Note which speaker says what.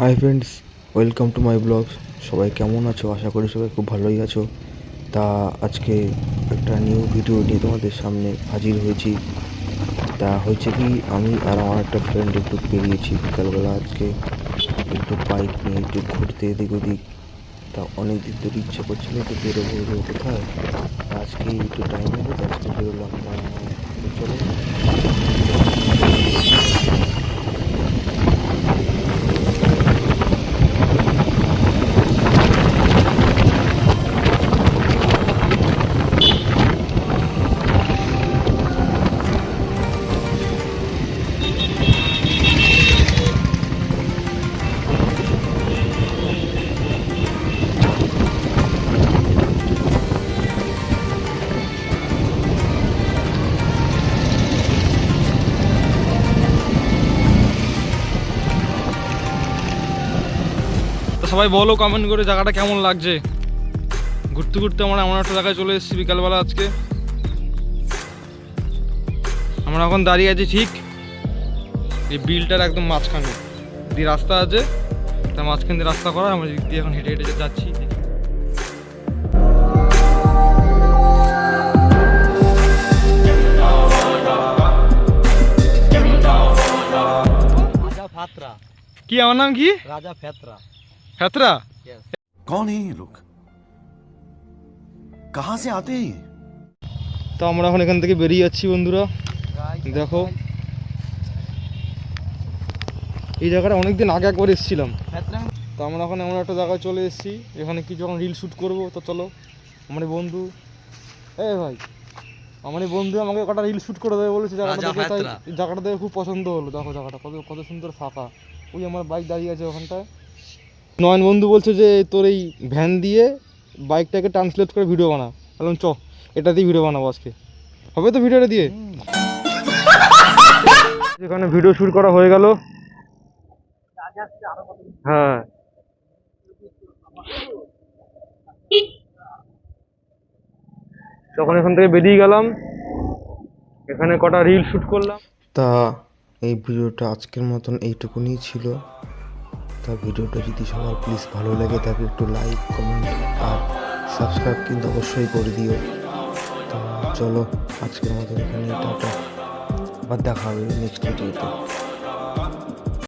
Speaker 1: Hi friends welcome to my blogs সবাই কেমন আছো? আশা করি সবাই খুব ভালোই আছো। তা আজকে একটা নিউ ভিডিও নিয়ে তোমাদের সামনে হাজির হয়েছি। তা হয়েছে কি, আমি আর আমার একটা ফ্রেন্ড একটু বেরিয়েছি বিকালবেলা আজকে। একটু বাইক নিয়ে একটু ঘুরতে এদিক ওদিক। তা অনেক দিন ধরে ইচ্ছে করছিল একটু বেরোবো বেরোবো কোথায়? আজকে একটু টাইম হবে আজকে বেরোলাম চলো
Speaker 2: সবাই বলো কমেন্ট করে জায়গাটা কেমন লাগছে? ঘুরতে ঘুরতে আমরা এমন একটা জায়গায় চলে এসেছি বিকালবেলা আজকে। আমরা এখন দাঁড়িয়ে আছি ঠিক এই বিলটার একদম মাঝখানে। দিয়ে রাস্তা আছে তা মাঝখান দিয়ে রাস্তা করা আমরা দিক দিয়ে এখন হেঁটে হেঁটে যাচ্ছি। কি আমার নাম কি?
Speaker 3: রাজা ফেতরা।
Speaker 2: ফেতরা
Speaker 4: कौन है ये लोग कहां से आते हैं ये
Speaker 2: তো আমরা এখন এখান থেকে বেরিয়ে যাচ্ছি বন্ধুরা দেখো এই জায়গাটা অনেকদিন আগে একবার এসেছিলাম
Speaker 3: फैत्रा
Speaker 2: তো আমরা এখন এমন একটা জায়গায় চলে এসেছি এখানে কি যখন রিল শ্যুট করবো তো চলো আমার এই বন্ধু এ ভাই আমার এই বন্ধু আমাকে কটা রিল শ্যুট করে দেবে বলেছে জায়গাটা
Speaker 3: রাজা
Speaker 2: দেখে তাই
Speaker 3: ভাতরা।
Speaker 2: জায়গাটা দেখে খুব পছন্দ হলো দেখো জায়গাটা কত কত সুন্দর ফাঁকা ওই আমার বাইক দাঁড়িয়ে আছে ওখানটায় নয়ন বন্ধু বলছে যে তোর এই ভ্যান দিয়ে বাইকটাকে ট্রান্সলেট করে ভিডিও বানা। বললাম চ এটা দিয়ে ভিডিও বানাবো আজকে। হবে তো ভিডিওটা দিয়ে? এখানে ভিডিও শুট করা হয়ে গেল। হ্যাঁ। তখন এখান থেকে বেরিয়ে গেলাম। এখানে কটা রিল শুট করলাম।
Speaker 1: তা এই ভিডিওটা আজকের মতন এইটুকুনি ছিল। তা ভিডিওটা যদি সবার প্লিজ ভালো লেগে থাকে, একটু লাইক কমেন্ট আর সাবস্ক্রাইব কিন্তু অবশ্যই করে দিও। তো চলো, আজকের মতো এখানে টাটা। আবার দেখা হবে নেক্সট ভিডিওতে